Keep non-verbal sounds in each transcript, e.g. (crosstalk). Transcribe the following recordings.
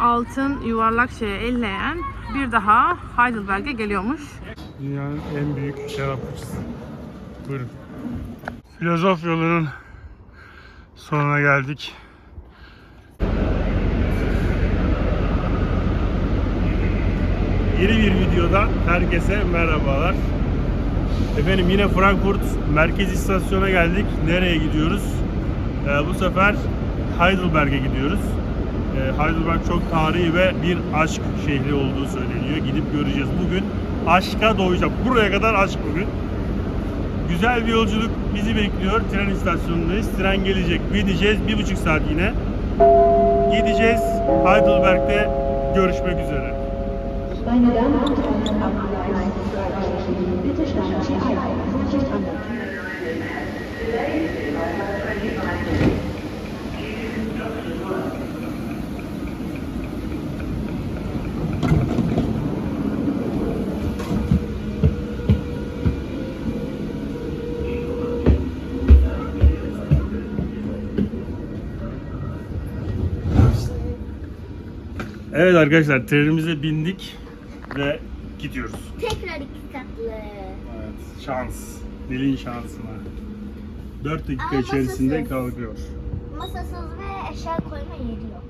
altın yuvarlak şeye elleyen bir daha Heidelberg'e geliyormuş. Dünyanın en büyük şarapçısı. Buyurun. Filozof yolunun sonuna geldik. Yeni bir videodan herkese merhabalar. Efendim yine Frankfurt merkez istasyona geldik. Nereye gidiyoruz? Ee, bu sefer Heidelberg'e gidiyoruz. Ee, Heidelberg çok tarihi ve bir aşk şehri olduğu söyleniyor. Gidip göreceğiz. Bugün aşka doğacak. Buraya kadar aşk bugün. Güzel bir yolculuk bizi bekliyor. Tren istasyonundayız. Tren gelecek. Bineceğiz. Bir buçuk saat yine. Gideceğiz. Heidelberg'de görüşmek üzere. Meine Evet arkadaşlar trenimize bindik ve gidiyoruz. Tekrar iki katlı. Evet, şans. Dilin şansına. 4 dakika Ama içerisinde masasız. kalkıyor. Masasız ve eşya koyma yeri yok.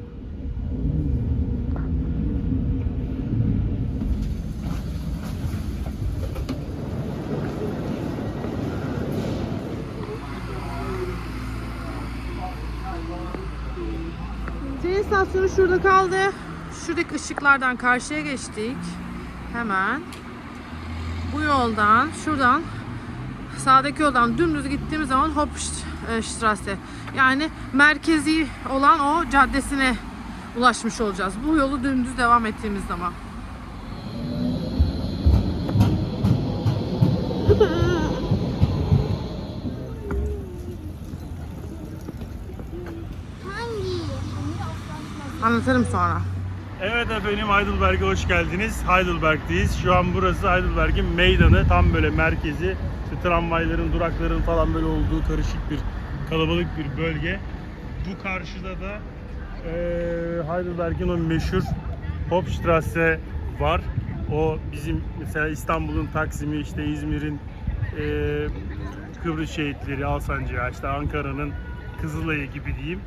Tren istasyonu şurada kaldı. Şuradaki ışıklardan karşıya geçtik. Hemen. Bu yoldan, şuradan sağdaki yoldan dümdüz gittiğimiz zaman Hauptstrasse yani merkezi olan o caddesine ulaşmış olacağız. Bu yolu dümdüz devam ettiğimiz zaman. Anlatırım sonra. Evet efendim Heidelberg'e hoş geldiniz. Heidelberg'deyiz. Şu an burası Heidelberg'in meydanı. Tam böyle merkezi. İşte tramvayların, durakların falan böyle olduğu karışık bir kalabalık bir bölge. Bu karşıda da eee Heidelberg'in o meşhur Hauptstrasse var. O bizim mesela İstanbul'un Taksim'i, işte İzmir'in eee, Kıbrıs şehitleri, Alsancak'ı, işte Ankara'nın Kızılay'ı gibi diyeyim.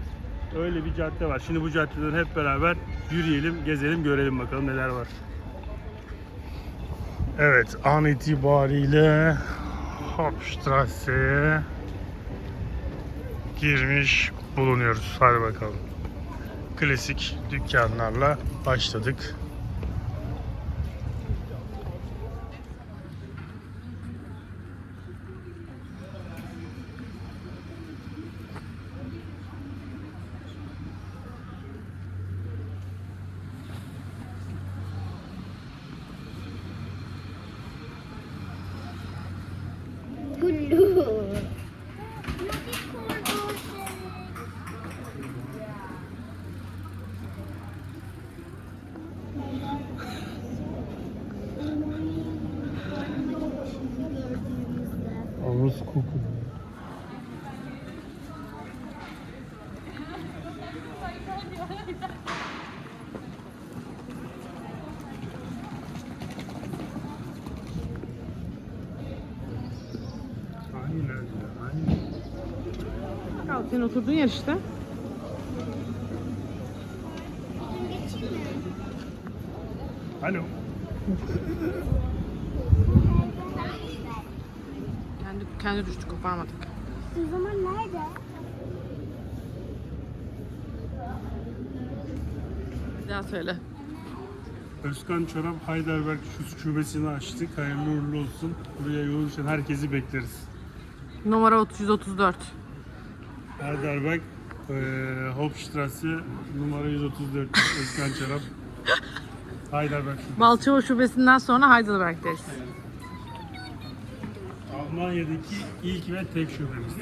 Öyle bir cadde var. Şimdi bu caddeden hep beraber yürüyelim, gezelim, görelim bakalım neler var. Evet, an itibariyle Hauptstrasse'ye girmiş bulunuyoruz. Hadi bakalım. Klasik dükkanlarla başladık. Senin oturduğun yer işte. Alo. Kendi kendi düştü koparmadık. O zaman nerede? Bir daha söyle. Özkan Çorap Heidelberg şu şubesini açtık. Hayırlı uğurlu olsun. Buraya yol düşen herkesi bekleriz. Numara 334. Heidelberg eee Hauptstrasse numara 134 Özkan Çorap. Heidelberg şubesi. Balçova şubesinden sonra Heidelberg'deyiz. Almanya'daki ilk ve tek şubemiz.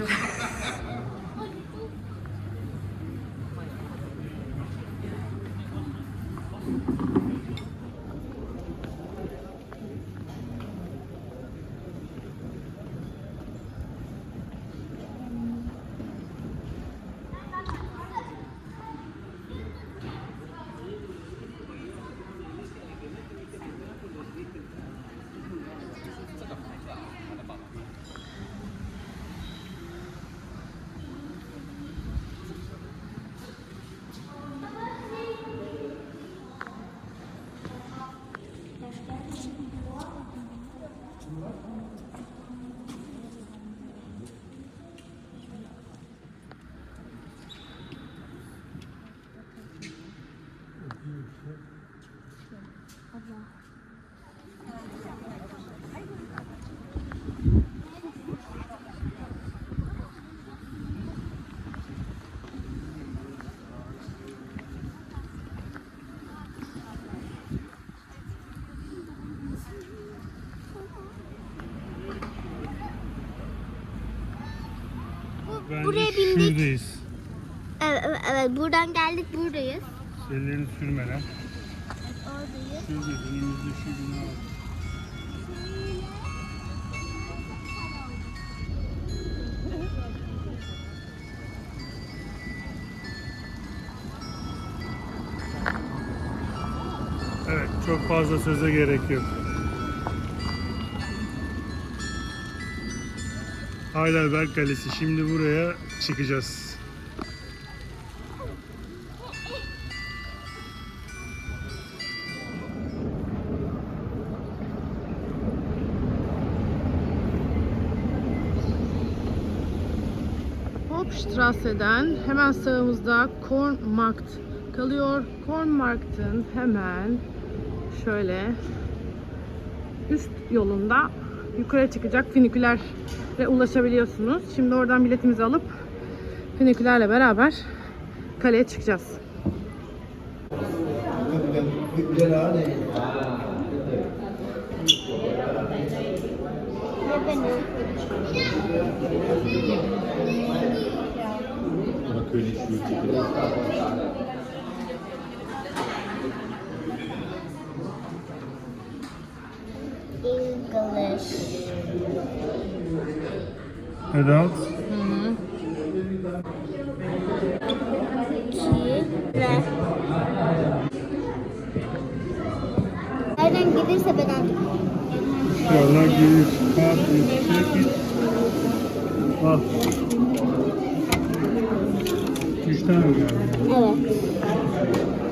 Şuradayız. Evet, evet, evet buradan geldik buradayız. Ellerini sürmeden. Oradayız. Şuradayız. Önümüzde şu bina var. Evet, çok fazla söze gerek yok. Heidelberg Kalesi. Şimdi buraya çıkacağız. Hopstrasse'den hemen sağımızda Kornmarkt kalıyor. Kornmarkt'ın hemen şöyle üst yolunda yukarı çıkacak finikülerle ulaşabiliyorsunuz. Şimdi oradan biletimizi alıp finikülerle beraber kaleye çıkacağız. Benim. Adult. Nereden gelirse aldım. İnşallah gelir. Kağıt yüksek git. Al. Üç tane mi geldi? Evet.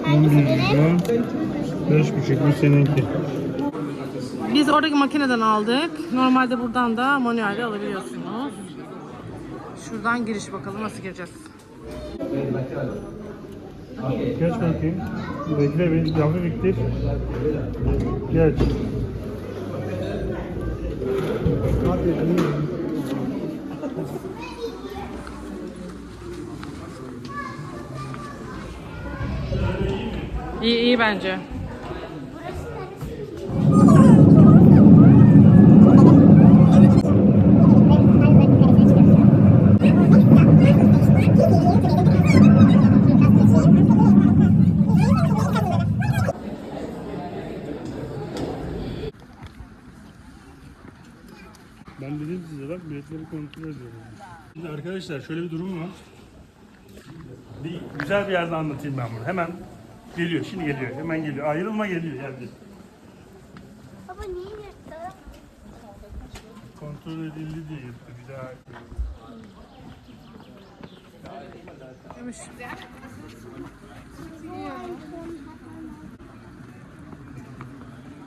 Hangisi bir benim? lira. Beş buçuk bu seninki. Biz oradaki makineden aldık. Normalde buradan da manuelde alabiliyorsunuz. Şuradan giriş bakalım nasıl gireceğiz. Geç bakayım. Bekle bir yavru diktir. Geç. İyi iyi bence. Ben dedim size bak biletleri kontrol ediyorum. Şimdi arkadaşlar şöyle bir durum var. Bir güzel bir yerde anlatayım ben bunu. Hemen geliyor. Şimdi geliyor. Hemen geliyor. Ayrılma geliyor geldi. Baba niye yırttı? Kontrol edildi diye yırttı bir daha.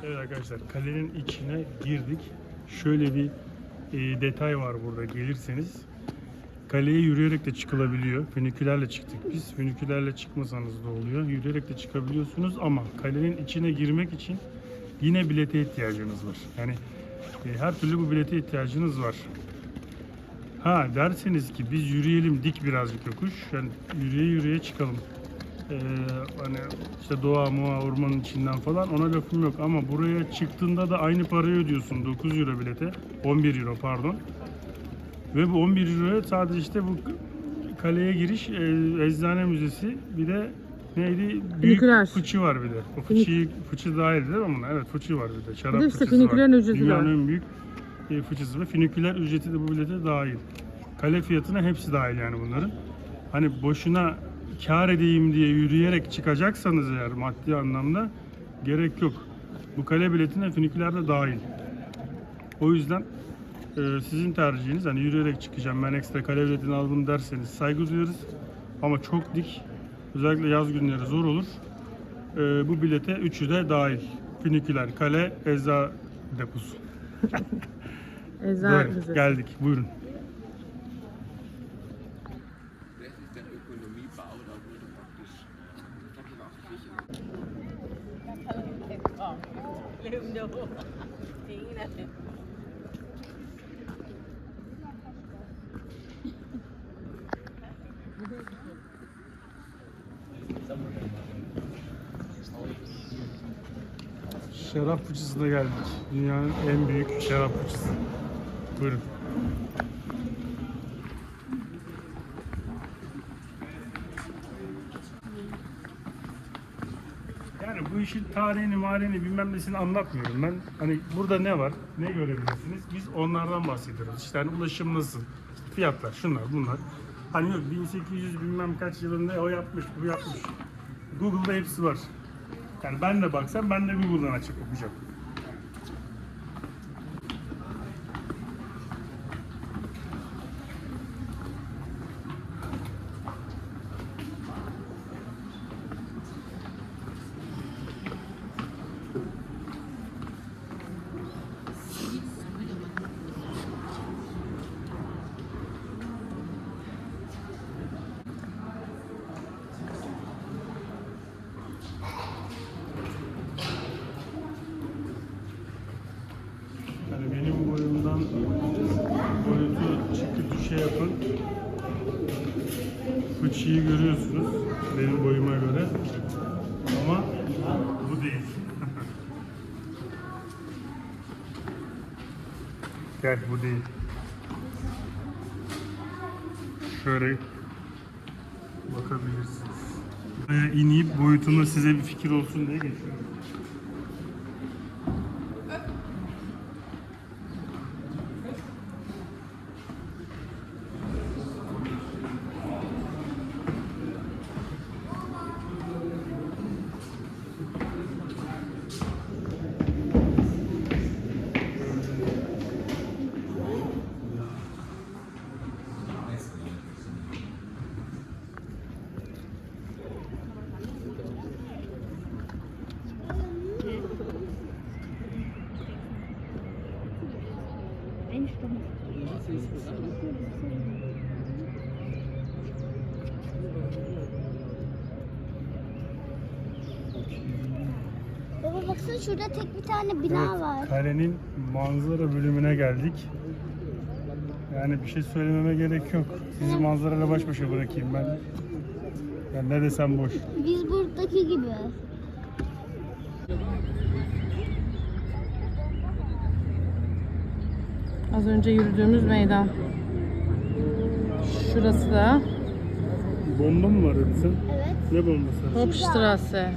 Evet arkadaşlar kalenin içine girdik. Şöyle bir e, detay var burada gelirseniz. Kaleye yürüyerek de çıkılabiliyor. Fünikülerle çıktık biz. Fünikülerle çıkmasanız da oluyor. Yürüyerek de çıkabiliyorsunuz ama kalenin içine girmek için yine bilete ihtiyacınız var. Yani e, her türlü bu bilete ihtiyacınız var. Ha derseniz ki biz yürüyelim dik birazcık yokuş. Yani yürüye yürüye çıkalım. Ee, hani işte doğa muğa ormanın içinden falan ona lafım yok. Ama buraya çıktığında da aynı parayı ödüyorsun. 9 euro bilete. 11 euro pardon. Ve bu 11 euro sadece işte bu kaleye giriş e, eczane müzesi bir de neydi? Büyük Füniküler. fıçı var bir de. O fıçıyı fıçı dahil değil mi buna? Evet fıçı var bir de. Şarap Bir de işte fıçısı var. ücreti dünyanın en büyük e, fıçısı ve füniküler ücreti de bu bilete dahil. Kale fiyatına hepsi dahil yani bunların. Hani boşuna kar edeyim diye yürüyerek çıkacaksanız eğer maddi anlamda gerek yok. Bu kale biletine füniküler de dahil. O yüzden e, sizin tercihiniz hani yürüyerek çıkacağım ben ekstra kale biletini aldım derseniz saygı duyarız. Ama çok dik özellikle yaz günleri zor olur. E, bu bilete üçü de dahil. Füniküler, kale, eza deposu. (laughs) Eczane Böyle geldik buyurun. (laughs) Şarap fıçısına geldik. Dünyanın en büyük şarap fıçısı. Buyurun. İşin tarihini, marihini bilmem nesini anlatmıyorum ben. Hani burada ne var, ne görebilirsiniz? Biz onlardan bahsediyoruz. İşte hani ulaşım nasıl, fiyatlar, şunlar, bunlar. Hani yok 1800 bilmem kaç yılında o yapmış, bu yapmış. Google'da hepsi var. Yani ben de baksam ben de Google'dan açıp okuyacağım. Yani benim boyumdan boyutu çıkı düşe yapın. Fıçıyı görüyorsunuz benim boyuma göre. Ama bu değil. Gel bu değil. Şöyle bakabilirsiniz. Buraya ineyip boyutunu size bir fikir olsun diye geçiyorum. Baba baksana şurada tek bir tane bina Evet, var. Kalenin manzara bölümüne geldik. Yani bir şey söylememe gerek yok. Sizi manzarayla baş başa bırakayım ben. Ben ne desem boş. Biz buradaki gibi. Az önce yürüdüğümüz meydan. Şurası da Bomba mı var Edison? Evet. Ne bombası? Hopstrasse.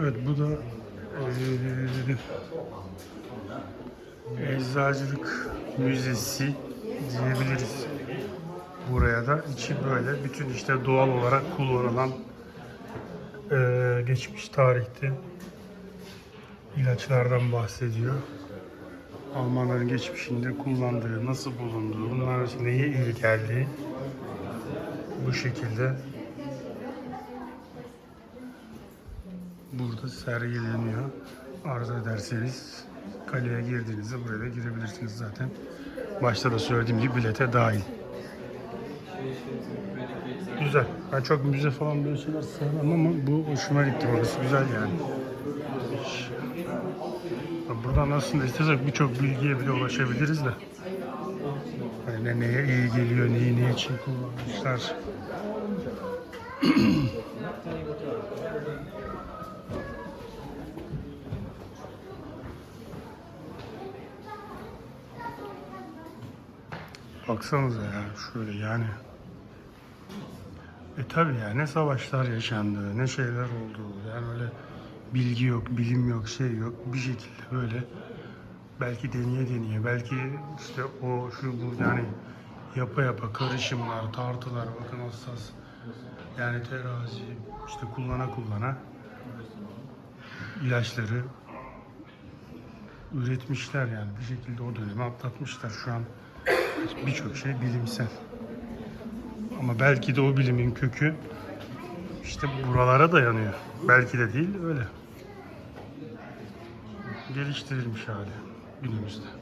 Evet bu da eee, Eczacılık Müzesi diyebiliriz. Buraya da içi böyle bütün işte doğal olarak kullanılan eee, geçmiş tarihte ilaçlardan bahsediyor. Almanların geçmişinde kullandığı, nasıl bulunduğu, bunlar neye iyi geldiği bu şekilde burada sergileniyor. Arzu ederseniz kaleye girdiğinizde buraya da girebilirsiniz zaten. Başta da söylediğim gibi bilete dahil. Güzel. Ben çok müze falan böyle şeyler sevmem ama bu hoşuma gitti. Orası güzel yani. Buradan aslında istesek birçok bilgiye bile ulaşabiliriz de. Ne neye iyi geliyor, neyi ne için kullanmışlar. (clears throat) Baksanıza ya şöyle yani. E tabi ya ne savaşlar yaşandı, ne şeyler oldu. Yani öyle bilgi yok, bilim yok, şey yok. Bir şekilde böyle belki deneye deneye, belki işte o şu bu yani yapa yapa karışımlar, tartılar bakın hassas. Yani terazi işte kullana kullana ilaçları üretmişler yani bir şekilde o dönemi atlatmışlar. Şu an birçok şey bilimsel. Ama belki de o bilimin kökü işte buralara dayanıyor. Belki de değil öyle. Geliştirilmiş hali günümüzde.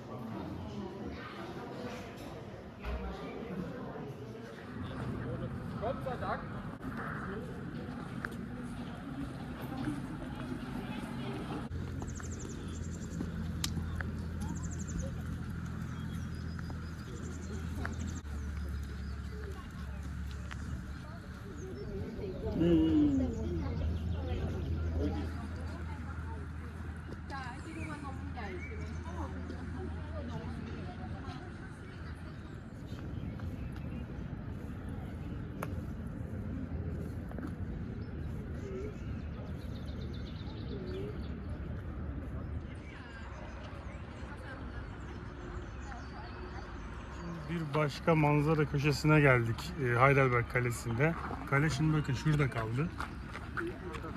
Başka manzara köşesine geldik. e, Heidelberg Kalesi'nde. Kale şimdi bakın şurada kaldı.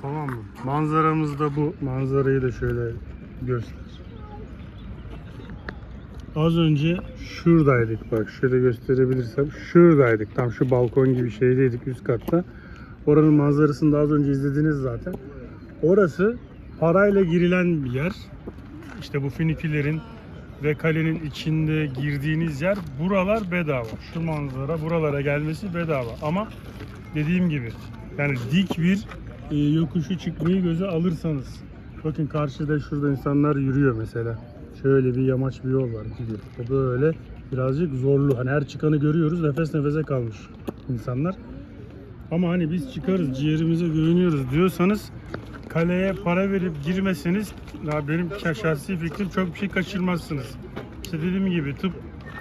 Tamam mı? Manzaramız da bu. Manzarayı da şöyle göster. Az önce şuradaydık bak şöyle gösterebilirsem şuradaydık tam şu balkon gibi şeydeydik üst katta. Oranın manzarasını da az önce izlediniz zaten. Orası parayla girilen bir yer. İşte bu finikilerin ve kalenin içinde girdiğiniz yer buralar bedava. Şu manzara buralara gelmesi bedava ama dediğim gibi yani dik bir e, yokuşu çıkmayı göze alırsanız bakın karşıda şurada insanlar yürüyor mesela. Şöyle bir yamaç bir yol var gidiyor. O böyle birazcık zorlu. Hani her çıkanı görüyoruz nefes nefese kalmış insanlar. Ama hani biz çıkarız ciğerimize güveniyoruz diyorsanız kaleye para verip girmeseniz ya benim şahsi fikrim çok bir şey kaçırmazsınız. İşte dediğim gibi tıp,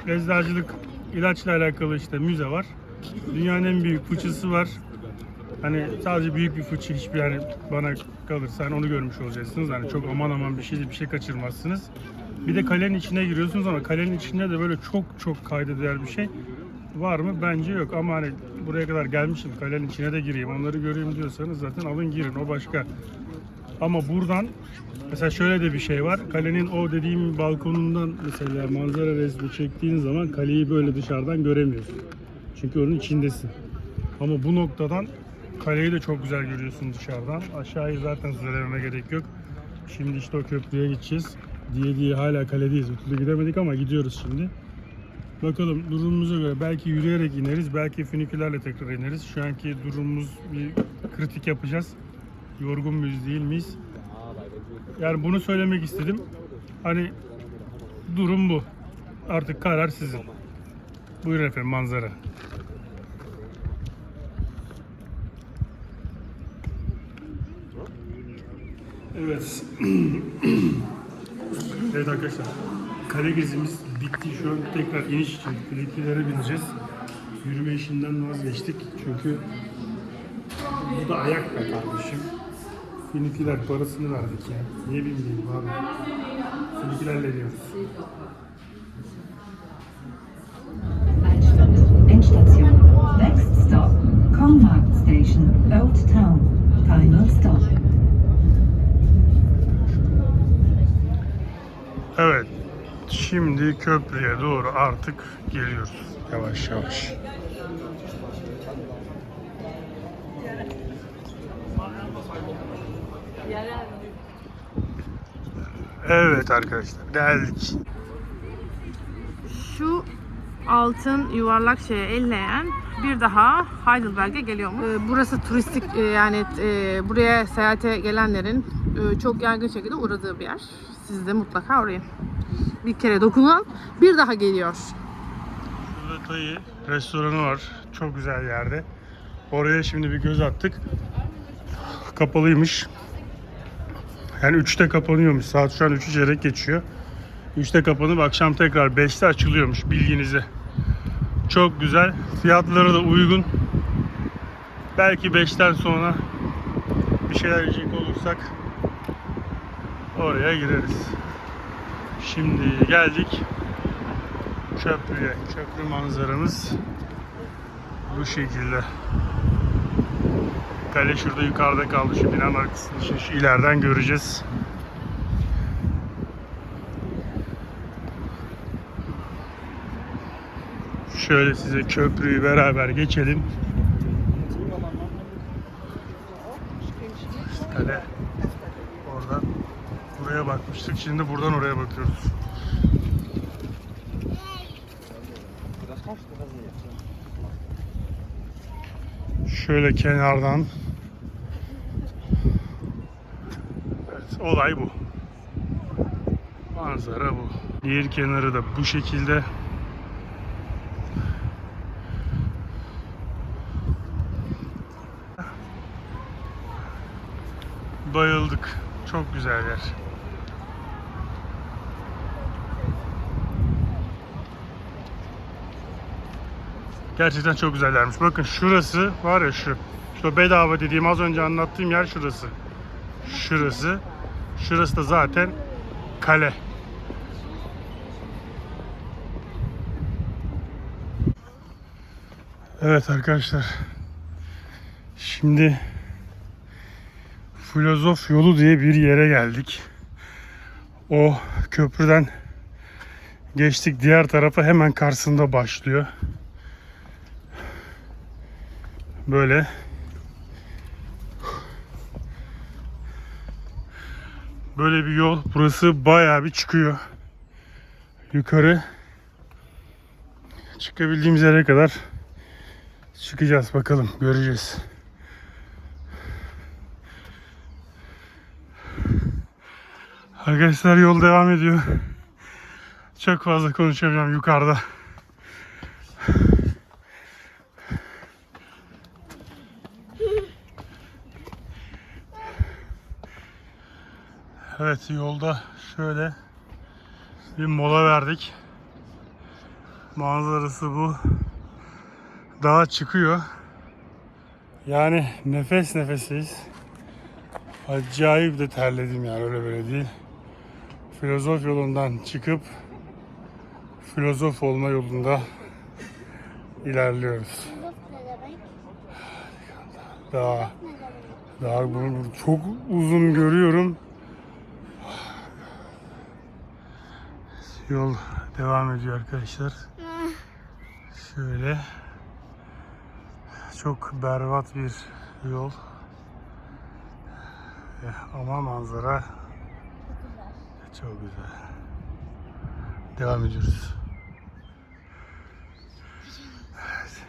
eczacılık, ilaçla alakalı işte müze var. Dünyanın en büyük fıçısı var. Hani sadece büyük bir fıçı hiçbir yani bana kalırsa hani onu görmüş olacaksınız. Hani çok aman aman bir şey bir şey kaçırmazsınız. Bir de kalenin içine giriyorsunuz ama kalenin içinde de böyle çok çok kayda değer bir şey var mı? Bence yok ama hani buraya kadar gelmişim kalenin içine de gireyim onları göreyim diyorsanız zaten alın girin o başka. Ama buradan mesela şöyle de bir şey var. Kalenin o dediğim balkonundan mesela manzara resmi çektiğin zaman kaleyi böyle dışarıdan göremiyorsun. Çünkü onun içindesin. Ama bu noktadan kaleyi de çok güzel görüyorsun dışarıdan. Aşağıyı zaten söylememe gerek yok. Şimdi işte o köprüye gideceğiz. Diye diye hala kaledeyiz. Türlü gidemedik ama gidiyoruz şimdi. Bakalım durumumuza göre belki yürüyerek ineriz, belki fünikülerle tekrar ineriz. Şu anki durumumuz bir kritik yapacağız. Yorgun muyuz değil miyiz? Yani bunu söylemek istedim. Hani durum bu. Artık karar sizin. Buyurun efendim manzara. Evet. (clears throat) evet arkadaşlar. Kale gezimiz bitti. Şu an tekrar iniş için filipilere bineceğiz. Yürüme işinden vazgeçtik. Çünkü bu da ayak be kardeşim. Finikiler parasını verdik ya. Niye bilmiyorum abi. Finikilerle diyoruz. Şimdi köprüye doğru artık geliyoruz. Yavaş yavaş. Evet arkadaşlar geldik. Şu altın yuvarlak şeye elleyen bir daha Heidelberg'e geliyormuş. Ee, Burası turistik e, yani e, buraya seyahate gelenlerin e, çok yaygın şekilde uğradığı bir yer. Siz de mutlaka uğrayın. Bir kere dokunan bir daha geliyor. Şurada Tayı restoranı var. Çok güzel yerde. Oraya şimdi bir göz attık. Kapalıymış. Yani 3'te kapanıyormuş. Saat şu an 3'ü çeyrek geçiyor. 3'te kapanıp akşam tekrar 5'te açılıyormuş bilginize. Çok güzel. Fiyatları da uygun. Belki 5'ten sonra bir şeyler yiyecek olursak oraya gireriz. Şimdi geldik köprüye. Köprü manzaramız bu şekilde. Kale şurada yukarıda kaldı. Şu binanın arkasında. Şimdi şu ileriden göreceğiz. Şöyle size köprüyü beraber geçelim. Kale. Buraya bakmıştık. Şimdi buradan oraya bakıyoruz. Şöyle kenardan. Evet, olay bu. Manzara bu. Diğer kenarı da bu şekilde. Bayıldık. Çok güzel yer. Gerçekten çok güzellermiş. Bakın şurası var ya şu. Şu bedava dediğim az önce anlattığım yer şurası. Şurası. Şurası da zaten kale. Evet arkadaşlar. Şimdi Filozof Yolu diye bir yere geldik. O köprüden geçtik diğer tarafa hemen karşısında başlıyor. Böyle Böyle bir yol. Burası bayağı bir çıkıyor. Yukarı çıkabildiğimiz yere kadar çıkacağız bakalım göreceğiz. Arkadaşlar yol devam ediyor. Çok fazla konuşamayacağım yukarıda. Evet yolda şöyle bir mola verdik. Manzarası bu. Dağa çıkıyor. Yani nefes nefeseyiz. Acayip de terledim yani öyle böyle değil. Filozof yolundan çıkıp filozof olma yolunda ilerliyoruz. Daha daha bunu çok uzun görüyorum. Yol devam ediyor arkadaşlar. Şöyle çok berbat bir yol. Eh, Ama manzara çok güzel. Devam ediyoruz. Evet.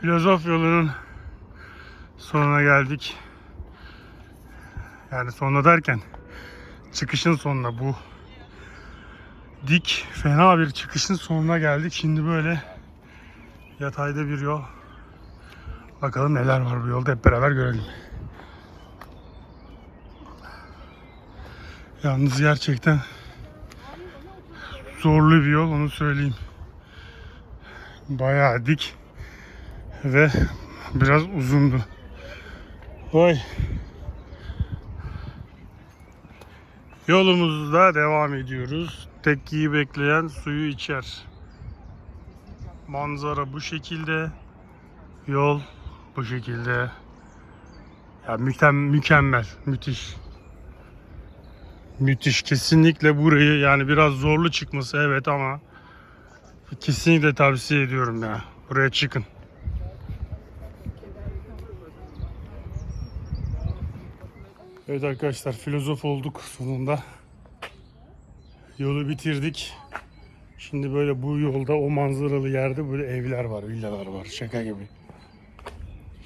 Filozof yolunun sonuna geldik. Yani sonuna derken çıkışın sonuna bu dik fena bir çıkışın sonuna geldik. Şimdi böyle yatayda bir yol. Bakalım neler var bu yolda hep beraber görelim. Yalnız gerçekten zorlu bir yol onu söyleyeyim. Bayağı dik ve biraz uzundu. Vay. Yolumuzda devam ediyoruz. Tekkiyi bekleyen suyu içer. Manzara bu şekilde. Yol bu şekilde. Ya mükem mükemmel, müthiş. Müthiş. Kesinlikle burayı yani biraz zorlu çıkması evet ama kesinlikle tavsiye ediyorum ya. Buraya çıkın. Evet arkadaşlar filozof olduk sonunda. Yolu bitirdik. Şimdi böyle bu yolda o manzaralı yerde böyle evler var, villalar var. Şaka gibi.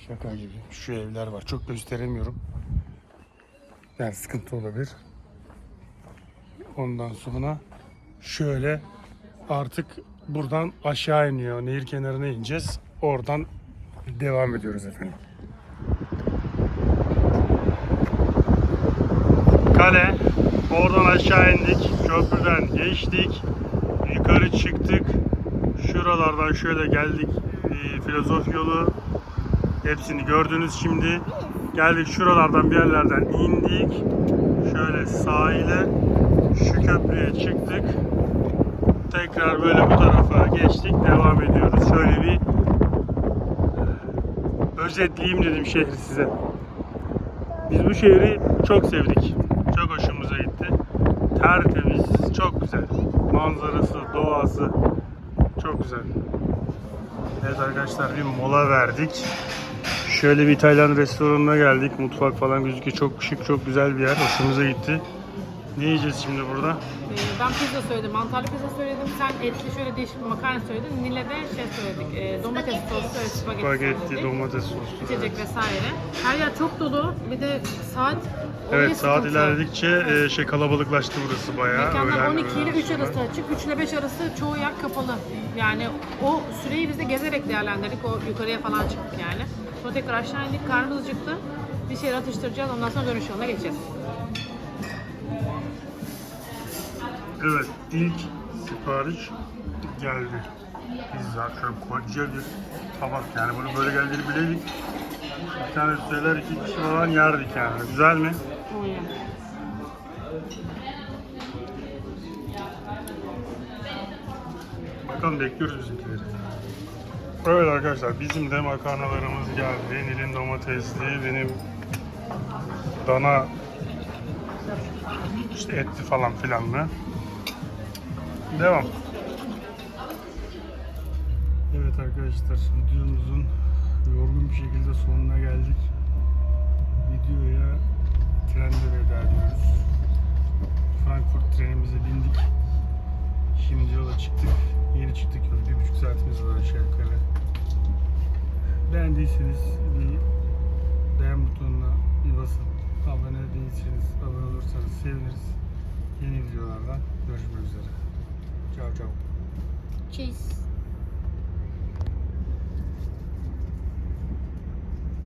Şaka gibi. Şu evler var. Çok gösteremiyorum. Yani sıkıntı olabilir. Ondan sonra şöyle artık buradan aşağı iniyor. Nehir kenarına ineceğiz. Oradan devam ediyoruz efendim. Kale. Oradan aşağı indik. Köprüden geçtik. Yukarı çıktık. Şuralardan şöyle geldik. Ee, filozof yolu. Hepsini gördünüz şimdi. Geldik şuralardan bir yerlerden indik. Şöyle sahile şu köprüye çıktık. Tekrar böyle bu tarafa geçtik. Devam ediyoruz. Şöyle bir özetleyeyim dedim şehri size. Biz bu şehri çok sevdik. Hoşumuza gitti. Tertemiz, çok güzel. Manzarası, doğası çok güzel. Evet arkadaşlar bir mola verdik. Şöyle bir İtalyan restoranına geldik. Mutfak falan gözüküyor. Çok şık, çok güzel bir yer. Hoşumuza gitti. Ne yiyeceğiz şimdi burada? Ee, ben pizza söyledim, mantarlı pizza söyledim. Sen etli şöyle değişik bir makarna söyledin. Nile de şey söyledik, e, domates soslu ve spagetti, Spagetti, söyledik. domates soslu. İçecek vesaire. Her yer çok dolu. Bir de saat oraya Evet saat sıkıntı. ilerledikçe e, şey kalabalıklaştı burası bayağı. Mekanlar Öğlen 12 ile 3 arasında. arası açık, 3 ile 5 arası çoğu yer kapalı. Yani o süreyi biz de gezerek değerlendirdik. O yukarıya falan çıktık yani. Sonra tekrar aşağı indik, karnımız acıktı. Bir şeyler atıştıracağız, ondan sonra dönüş yoluna geçeceğiz. Evet ilk sipariş geldi. Pizza şöyle koca bir tabak yani bunu böyle geldiğini bileydik. Bir tane söyler iki kişi falan yerdik yani. Güzel mi? Bakalım bekliyoruz bizimkileri. Evet arkadaşlar bizim de makarnalarımız geldi. Nil'in domatesli, benim dana işte etli falan filanlı. Devam. Evet arkadaşlar videomuzun yorgun bir şekilde sonuna geldik. Videoya trenle veda ediyoruz. Frankfurt trenimize bindik. Şimdi yola çıktık. Yeni çıktık yola. Bir buçuk saatimiz var aşağı yukarı. Beğendiyseniz bir beğen butonuna bir basın. Abone değilseniz abone olursanız seviniriz. Yeni videolardan görüşmek üzere. Ciao ciao. Cheese.